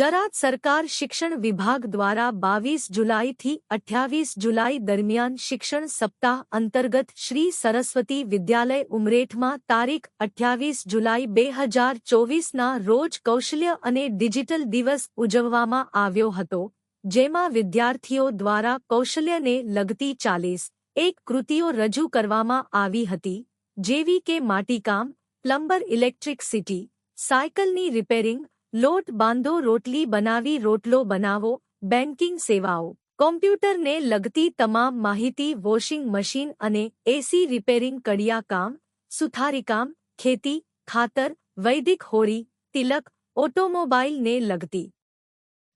જરાદ સરકાર શિક્ષણ વિભાગ દ્વારા બાવીસ જુલાઈથી અઠ્યાવીસ જુલાઈ દરમિયાન શિક્ષણ સપ્તાહ અંતર્ગત શ્રી સરસ્વતી વિદ્યાલય ઉમરેઠમાં તારીખ અઠ્યાવીસ જુલાઈ બે હજાર ચોવીસના રોજ કૌશલ્ય અને ડિજિટલ દિવસ ઉજવવામાં આવ્યો હતો. જેમાં વિદ્યાર્થીઓ દ્વારા કૌશલ્યને લગતી ચાલીસ એક કૃતિઓ રજૂ કરવામાં આવી હતી, જેવી કે માટીકામ, પ્લમ્બર ઇલેક્ટ્રિકસિટી સાયકલની રિપેરિંગ, લોટ બાંધો, રોટલી બનાવી, રોટલો બનાવો, બેન્કિંગ સેવાઓ, કોમ્પ્યુટરને લગતી તમામ માહિતી, વોશિંગ મશીન અને એસી રિપેરિંગ કડિયાકામ, સુથારીકામ, ખેતી, ખાતર, વૈદિક હોળી તિલક, ઓટોમોબાઇલને લગતી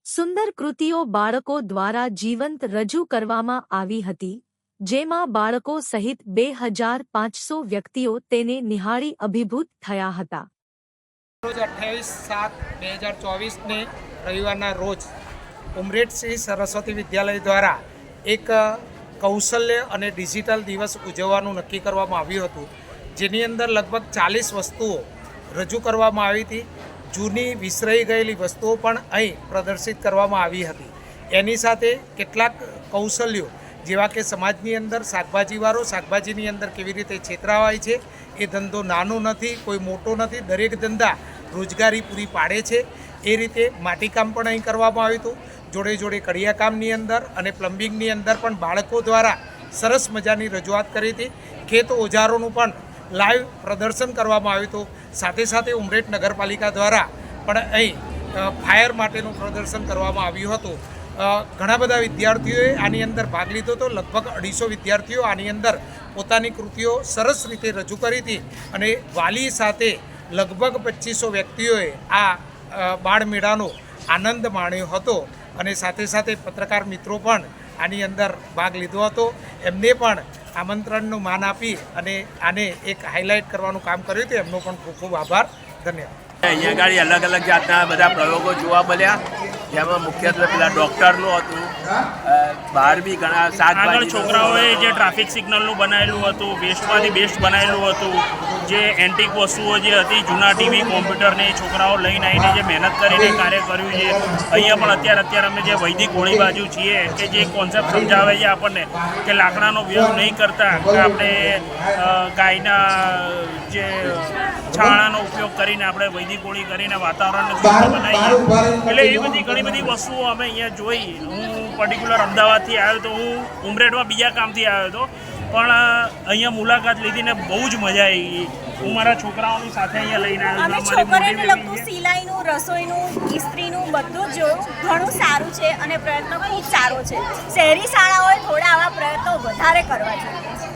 સુંદર કૃતિઓ બાળકો દ્વારા જીવંત રજૂ કરવામાં આવી હતી, જેમાં બાળકો સહિત બે હજાર પાંચસો વ્યક્તિઓ તેને નિહાળી અભિભૂત થયા હતા. રોજ અઠ્યાવીસ સાત બે હજાર ચોવીસને રવિવારના રોજ ઉમરેઠ શ્રી સરસ્વતી વિદ્યાલય દ્વારા એક કૌશલ્ય અને ડિજિટલ દિવસ ઉજવવાનું નક્કી કરવામાં આવ્યું હતું, જેની અંદર લગભગ ચાલીસ વસ્તુઓ રજૂ કરવામાં આવી હતી. જૂની વિસરાઈ ગયેલી વસ્તુઓ પણ અહીં પ્રદર્શિત કરવામાં આવી હતી. એની સાથે કેટલાક કૌશલ્યો, જેવા કે સમાજની અંદર શાકભાજીવાળો શાકભાજીની અંદર કેવી રીતે છેતરાવાય છે, એ ધંધો નાનો નથી, કોઈ મોટો નથી, દરેક ધંધા રોજગારી પૂરી પાડે છે, એ રીતે માટીકામ પણ અહીં કરવામાં આવ્યું હતું. જોડે જોડે કડિયાકામની અંદર અને પ્લમ્બિંગની અંદર પણ બાળકો દ્વારા સરસ મજાની રજૂઆત કરી હતી. ખેત ઓજારોનું પણ લાઈવ પ્રદર્શન કરવામાં આવ્યું હતું. સાથે સાથે ઉમરેઠ નગરપાલિકા દ્વારા પણ અહીં ફાયર માટેનું પ્રદર્શન કરવામાં આવ્યું હતું. ઘણા બધા વિદ્યાર્થીઓએ આની અંદર ભાગ લીધો હતો. લગભગ અઢીસો વિદ્યાર્થીઓ આની અંદર પોતાની કૃતિઓ સરસ રીતે રજૂ કરી હતી અને વાલી સાથે લગભગ પચીસો વ્યક્તિઓએ આ બાળમેળાનો આનંદ માણ્યો હતો અને સાથે સાથે પત્રકાર મિત્રો પણ આની અંદર ભાગ લીધો હતો. એમને પણ આમંત્રણનું માન આપી અને આને એક હાઇલાઇટ કરવાનું કામ કર્યું હતું. એમનો પણ ખૂબ ખૂબ આભાર. ધન્યવાદ. અહીંયા આગળ અલગ અલગ જાતના બધા પ્રયોગો જોવા મળ્યા. જેમાં મુખ્યત્વે પેલા ડૉક્ટરનું હતું. બહાર બી ઘણા આગળ છોકરાઓએ જે ટ્રાફિક સિગ્નલનું બનાવેલું હતું વેસ્ટમાંથી બેસ્ટ બનાવેલું હતું જે એન્ટિક વસ્તુઓ જે હતી જૂના ટીવી કોમ્પ્યુટરને છોકરાઓ લઈને આવીને જે મહેનત કરીને કાર્ય કર્યું છે. અહીંયા પણ અત્યારે અત્યારે અમે જે વૈદિક હોળી બાજુ છીએ કે જે કોન્સેપ્ટ સમજાવે છે આપણને કે લાકડાનો ઉપયોગ નહીં કરતા કે આપણે ગાયના જે છાણાનો ઉપયોગ કરીને આપણે વૈદિક હોળી કરીને વાતાવરણને બનાવીએ. એટલે એ બધી ઘણી બધી વસ્તુઓ અમે અહીંયા જોઈ. હું પર્ટિક્યુલર અમદાવાદથી આવ્યો તો હું ઉમરેઠમાં બીજા કામથી આવ્યો હતો. પણ અહીંયા મુલાકાત લીધીને બહુ જ મજા આવી ગઈ. હું મારા છોકરાઓની સાથે અહીંયા લઈને આવ્યો છું છોકરીઓને લગતું સિલાઈનું રસોઈનું ઇસ્ત્રીનું બધું જ જોયું. ઘણું સારું છે અને પ્રયત્ન ખૂબ સારો છે. શહેરી શાળાઓએ થોડા આવા પ્રયત્નો વધારે કરવા જોઈએ.